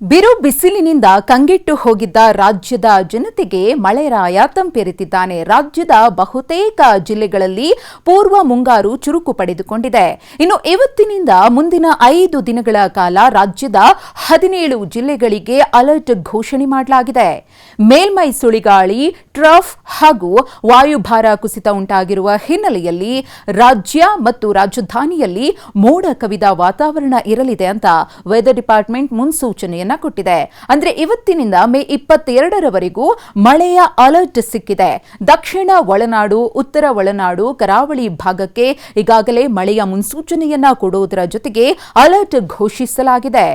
ಬಿರು ಬಿಸಿಲಿನಿಂದ ಕಂಗೆಟ್ಟು ಹೋಗಿದ್ದ ರಾಜ್ಯದ ಜನತೆಗೆ ಮಳೆರಾಯ ತಂಪೆರೆತಿದ್ದಾನೆ. ರಾಜ್ಯದ ಬಹುತೇಕ ಜಿಲ್ಲೆಗಳಲ್ಲಿ ಪೂರ್ವ ಮುಂಗಾರು ಚುರುಕು ಪಡೆದುಕೊಂಡಿದೆ. ಇನ್ನು ಇವತ್ತಿನಿಂದ ಮುಂದಿನ ಐದು ದಿನಗಳ ಕಾಲ ರಾಜ್ಯದ ಹದಿನೇಳು ಜಿಲ್ಲೆಗಳಿಗೆ ಅಲರ್ಟ್ ಘೋಷಣೆ ಮಾಡಲಾಗಿದೆ. ಮೇಲ್ಮೈ ಸುಳಿಗಾಳಿ, ಟ್ರಫ್ ಹಾಗೂ ವಾಯುಭಾರ ಕುಸಿತ ಉಂಟಾಗಿರುವ ಹಿನ್ನೆಲೆಯಲ್ಲಿ ರಾಜ್ಯ ಮತ್ತು ರಾಜಧಾನಿಯಲ್ಲಿ ಮೋಡ ಕವಿದ ವಾತಾವರಣ ಇರಲಿದೆ ಅಂತ ವೆದರ್ ಡಿಪಾರ್ಟ್ಮೆಂಟ್ ಮುನ್ಸೂಚನೆಯನ್ನ ಕೊಟ್ಟಿದೆ. ಅಂದ್ರೆ ಇವತ್ತಿನಿಂದ ಮೇ ಇಪ್ಪತ್ತೆರಡರವರೆಗೂ ಮಳೆಯ ಅಲರ್ಟ್ ಸಿಕ್ಕಿದೆ. ದಕ್ಷಿಣ ಒಳನಾಡು, ಉತ್ತರ ಒಳನಾಡು, ಕರಾವಳಿ ಭಾಗಕ್ಕೆ ಈಗಾಗಲೇ ಮಳೆಯ ಮುನ್ಸೂಚನೆಯನ್ನ ಕೊಡುವುದರ ಜೊತೆಗೆ ಅಲರ್ಟ್ ಘೋಷಿಸಲಾಗಿದೆ.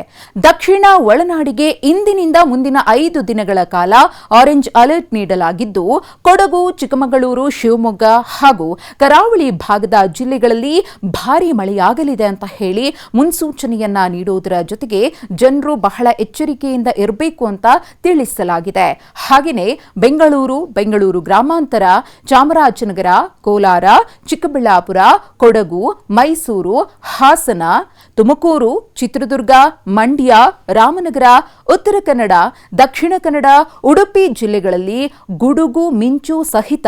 ದಕ್ಷಿಣ ಒಳನಾಡಿಗೆ ಇಂದಿನಿಂದ ಮುಂದಿನ ಐದು ದಿನಗಳ ಕಾಲ ಆರೆಂಜ್ ಅಲರ್ಟ್ ನೀಡಲಾಗಿದ್ದು, ಕೊಡಗು, ಚಿಕ್ಕಮಗಳೂರು, ಶಿವಮೊಗ್ಗ ಹಾಗೂ ಕರಾವಳಿ ಭಾಗದ ಜಿಲ್ಲೆಗಳಲ್ಲಿ ಭಾರಿ ಮಳೆಯಾಗಲಿದೆ ಅಂತ ಹೇಳಿ ಮುನ್ಸೂಚನೆಯನ್ನ ನೀಡುವುದರ ಜೊತೆಗೆ ಜನರು ಬಹಳ ಎಚ್ಚರಿಕೆಯಿಂದ ಇರಬೇಕು ಅಂತ ತಿಳಿಸಲಾಗಿದೆ. ಹಾಗೆಯೇ ಬೆಂಗಳೂರು ಬೆಂಗಳೂರು ಗ್ರಾಮಾಂತರ, ಚಾಮರಾಜನಗರ, ಕೋಲಾರ, ಚಿಕ್ಕಬಳ್ಳಾಪುರ, ಕೊಡಗು, ಮೈಸೂರು, ಹಾಸನ, ತುಮಕೂರು, ಚಿತ್ರದುರ್ಗ, ಮಂಡ್ಯ, ರಾಮನಗರ, ಉತ್ತರ ಕನ್ನಡ, ದಕ್ಷಿಣ ಕನ್ನಡ, ಉಡುಪಿ ಜಿಲ್ಲೆಗಳಲ್ಲಿ ಗುಡುಗು, ಮಿಂಚು ಸಹಿತ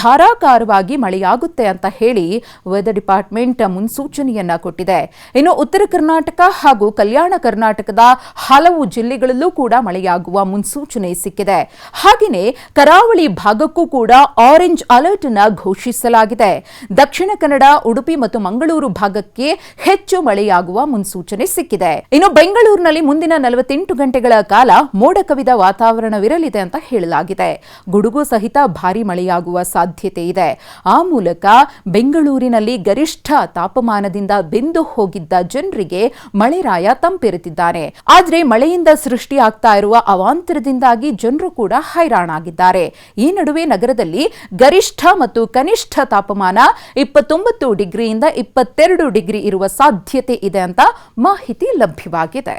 ಧಾರಾಕಾರವಾಗಿ ಮಳೆಯಾಗುತ್ತೆ ಅಂತ ಹೇಳಿ ವೆದರ್ ಡಿಪಾರ್ಟ್ಮೆಂಟ್ ಮುನ್ಸೂಚನೆಯನ್ನ ಕೊಟ್ಟಿದೆ. ಇನ್ನು ಉತ್ತರ ಕರ್ನಾಟಕ ಹಾಗೂ ಕಲ್ಯಾಣ ಕರ್ನಾಟಕದ ಹಲವು ಜಿಲ್ಲೆಗಳಲ್ಲೂ ಕೂಡ ಮಳೆಯಾಗುವ ಮುನ್ಸೂಚನೆ ಸಿಕ್ಕಿದೆ. ಹಾಗೆಯೇ ಕರಾವಳಿ ಭಾಗಕ್ಕೂ ಕೂಡ ಆರೆಂಜ್ ಅಲರ್ಟ್ ಅನ್ನು ಘೋಷಿಸಲಾಗಿದೆ. ದಕ್ಷಿಣ ಕನ್ನಡ, ಉಡುಪಿ ಮತ್ತು ಮಂಗಳೂರು ಭಾಗಕ್ಕೆ ಹೆಚ್ಚು ಮಳೆಯಾಗುವ ಮುನ್ಸೂಚನೆ ಸಿಕ್ಕಿದೆ. ಇನ್ನು ಬೆಂಗಳೂರಿನಲ್ಲಿ ಮುಂದಿನ ನಲವತ್ತೆಂಟು ಗಂಟೆಗಳ ಕಾಲ ಮೋಡ ಕವಿದ ವಾತಾವರಣವಿರಲಿದೆ ಅಂತ ಹೇಳಲಾಗಿದೆ. ಗುಡುಗು ಸಹಿತ ಭಾರಿ ಮಳೆಯಾಗುವ ಸಾಧ್ಯತೆ ಇದೆ. ಆ ಮೂಲಕ ಬೆಂಗಳೂರಿನಲ್ಲಿ ಗರಿಷ್ಠ ತಾಪಮಾನದಿಂದ ಬೆಂದು ಹೋಗಿದ್ದ ಜನರಿಗೆ ಮಳೆರಾಯ ತಂಪೆರೆತಿದ್ದಾನೆ ಆದ್ರೆ ಮಳೆಯಿಂದ ಸೃಷ್ಟಿಯಾಗ್ತಾ ಇರುವ ಅವಾಂತರದಿಂದಾಗಿ ಜನರು ಕೂಡ ಹೈರಾಣಾಗಿದ್ದಾರೆ. ಈ ನಡುವೆ ನಗರದಲ್ಲಿ ಗರಿಷ್ಠ ಮತ್ತು ಕನಿಷ್ಠ ತಾಪಮಾನ ಇಪ್ಪತ್ತೊಂಬತ್ತು ಡಿಗ್ರಿಯಿಂದ ಇಪ್ಪತ್ತೆರಡು ಡಿಗ್ರಿ ಇರುವ ಸಾಧ್ಯತೆ ಇದೆ ಅಂತ ಮಾಹಿತಿ ಲಭ್ಯವಾಗಿದೆ.